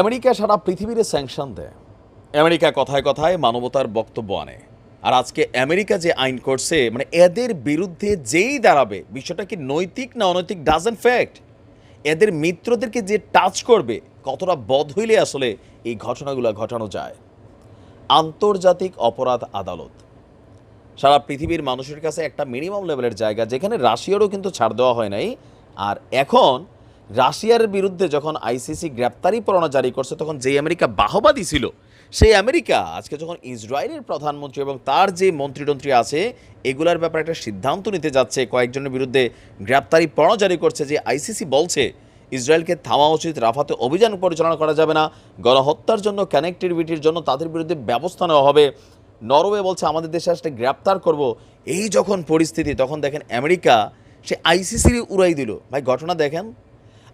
America সারা পৃথিবীর sanction দেয়। America কথায় কথায় মানবতার বক্তব্য আনে। আর আজকে আমেরিকা যে আইন করছে মানে এদের বিরুদ্ধে যেই দাঁড়াবে, বিষয়টা কি নৈতিক না অনৈতিক ডাজেন্ট ফ্যাক্ট এদের মিত্রদেরকে যে টাচ করবে, কতটা বধ হইলে আসলে এই ঘটনাগুলো ঘটানো যায়। আন্তর্জাতিক অপরাধ আদালত। সারা পৃথিবীর মানুষের কাছে একটা মিনিমাম লেভেলের জায়গা, যেখানে রাশিয়ারও কিন্তু ছাড় দেওয়া হয় নাই। আর এখন রাশিয়ার বিরুদ্ধে যখন আইসিসি গ্রেপ্তারি পরোয়ানা জারি করছে, তখন যেই আমেরিকা বাহবাদী ছিল সেই আমেরিকা আজকে যখন ইসরায়েলের প্রধানমন্ত্রী এবং তার যে মন্ত্রীটন্ত্রী আছে, এগুলার ব্যাপারে একটা সিদ্ধান্ত নিতে যাচ্ছে। কয়েকজনের বিরুদ্ধে গ্রেপ্তারি পরোয়ানা জারি করছে যে আইসিসি বলছে, ইসরায়েলকে থামা উচিত, রাফাতে অভিযান পরিচালনা করা যাবে না, গণহত্যার জন্য কানেক্টিভিটির জন্য তাদের বিরুদ্ধে ব্যবস্থা নেওয়া হবে। নরওয়ে বলছে, আমাদের দেশে আসলে গ্রেপ্তার করব। এই যখন পরিস্থিতি, তখন দেখেন আমেরিকা সে আইসিসির উড়াই দিল। ভাই, ঘটনা দেখেন?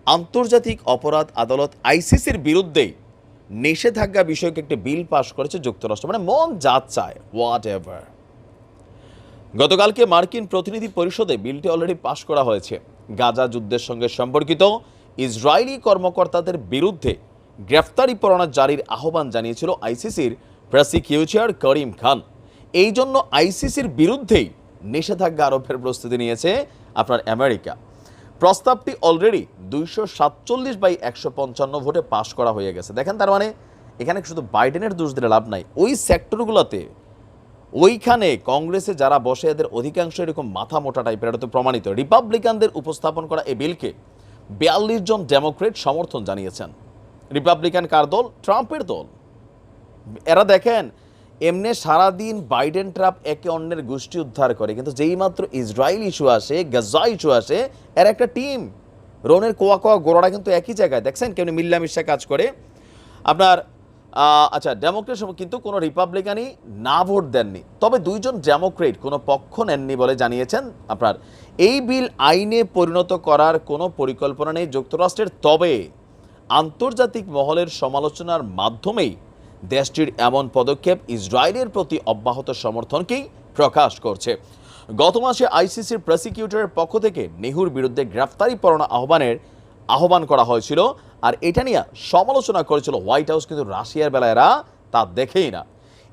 আন্তর্জাতিক অপরাধ আদালত আইসিসির বিরুদ্ধেই নিষেধাজ্ঞা বিষয়ক একটি বিল পাশ করেছে যুক্তরাষ্ট্র। মানে মন যা চায় হোয়াট এভার গতকালকে মার্কিন প্রতিনিধি পরিষদে বিলটি অলরেডি পাশ করা হয়েছে। গাজা যুদ্ধের সঙ্গে সম্পর্কিত ইসরায়েলি কর্মকর্তাদের বিরুদ্ধে গ্রেফতারি পরোয়ানা জারির আহ্বান জানিয়েছিল আইসিসির প্রসিকিউচার করিম খান। এই জন্য আইসিসির বিরুদ্ধেই নিষেধাজ্ঞা আরোপের প্রস্তুতি নিয়েছে আপনার আমেরিকা। প্রস্তাবটি অলরেডি দুইশো সাতচল্লিশ বাই একশো পঞ্চান্ন ভোটে পাশ করা হয়ে গেছে। দেখেন তার মানে এখানে শুধু বাইডেনের দোষ দিলে লাভ নাই। ওই সেক্টরগুলোতে, ওইখানে কংগ্রেসে যারা বসে, এদের অধিকাংশ এরকম মাথা মোটা টাইপের এটা তো প্রমাণিত। রিপাবলিকানদের উপস্থাপন করা এই বিলকে বিয়াল্লিশ জন ডেমোক্রেট সমর্থন জানিয়েছেন। রিপাবলিকান কার দল? ট্রাম্পের দল। এরা দেখেন এমনি সারাদিন বাইডেন ট্রাম্প একে অন্যের গোষ্ঠী উদ্ধার করে, কিন্তু যেই মাত্র ইসরায়েল ইস্যু আসে, গাজা ইস্যু আসে, এর একটা টিম, রোনের কোয়া কোয়া গোড়াটা কিন্তু একই জায়গায়। দেখছেন কেমনি মিল্লামিশা কাজ করে। আপনার আচ্ছা ডেমোক্রেট কিন্তু কোনো রিপাবলিকানই না ভোট দেননি। তবে দুইজন ডেমোক্রেট কোনো পক্ষ নেননি বলে জানিয়েছেন আপনার। এই বিল আইনে পরিণত করার কোনো পরিকল্পনা নেই যুক্তরাষ্ট্রের। তবে আন্তর্জাতিক মহলের সমালোচনার মাধ্যমেই দেশটির এমন পদক্ষেপ ইসরায়েলের প্রতি অব্যাহত সমর্থনকেই প্রকাশ করছে। গত মাসে আইসিসির প্রসিকিউটরের পক্ষ থেকে নেহুর বিরুদ্ধে গ্রেফতারি পরোয়ানা আহ্বানের আহ্বান করা হয়েছিল। আর এটা নিয়ে সমালোচনা করেছিল হোয়াইট হাউস, কিন্তু রাশিয়ার বেলায় এরা তা দেখেই না।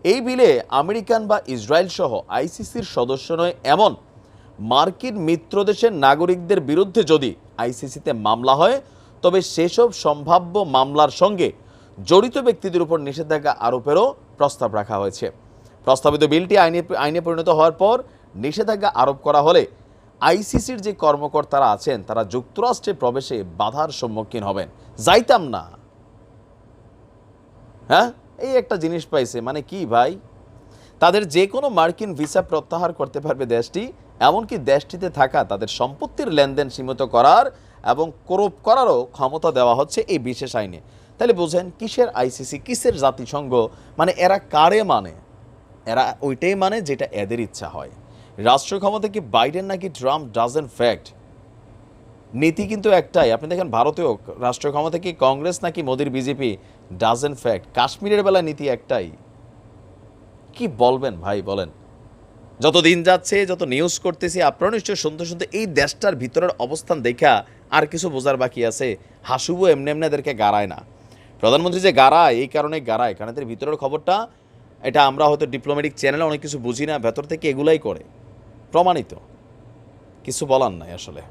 এই বিলে আমেরিকান বা ইসরায়েল সহ আইসিসির সদস্য নয়, এমন মার্কিন মিত্র দেশের নাগরিকদের বিরুদ্ধে যদি আইসিসিতে মামলা হয়, তবে সেসব সম্ভাব্য মামলার সঙ্গে জড়িত ব্যক্তিদের উপর নিষেধাজ্ঞা আরোপেরও প্রস্তাব রাখা হয়েছে। প্রস্তাবিত বিলটি আইনে আইনে পরিণত হওয়ার পর নিষেধাজ্ঞা আরোপ করা হলে আইসিসির যে কর্মকর্তারা আছেন, তারা যুক্তরাষ্ট্রে প্রবেশে বাধার সম্মুখীন হবেন। যাইতাম না। হ্যাঁ? এই একটা জিনিস পাইছে মানে কি ভাই? তাদের যে কোনো মার্কিন ভিসা প্রত্যাহার করতে পারবে দেশটি, এমনকি দেশটিতে থাকা তাদের সম্পত্তির লেনদেন সীমিত করার এবং কোরপ করারও ক্ষমতা দেওয়া হচ্ছে এই বিশেষ আইনে। তাহলে বুঝেন, কিসের আইসিসি কিসের জাতিসংঘ? মানে এরা কারে মানে? এরা ওইটাই মানে যেটা এদের ইচ্ছা হয়। রাষ্ট্র ক্ষমতা কি বাইডেন নাকি ট্রাম্প ডাজেন ফ্যাক্ট নীতি কিন্তু একটাই। আপনি দেখেন ভারতেও রাষ্ট্র ক্ষমতা কি কংগ্রেস নাকি মোদির বিজেপি ডাজেন ফ্যাক্ট কাশ্মীরের বেলা নীতি একটাই। কি বলবেন ভাই, বলেন? যত দিন যাচ্ছে, যত নিউজ করতেছি আপনারা নিশ্চয়ই শুনতে শুনতে এই দেশটার ভিতরের অবস্থান দেখা আর কিছু বোঝার বাকি আছে। হাসুবো এমনি এমনি এদেরকে গাড়ায় না। প্রধানমন্ত্রী যে গাড়ায় এই কারণে গাড়ায় কারণ এদের ভিতরের খবরটা, এটা আমরা হয়তো ডিপ্লোম্যাটিক চ্যানেলে অনেক কিছু বুঝি না, ভেতর থেকে এগুলাই করে। প্রমাণিত। কিছু বলার নাই আসলে।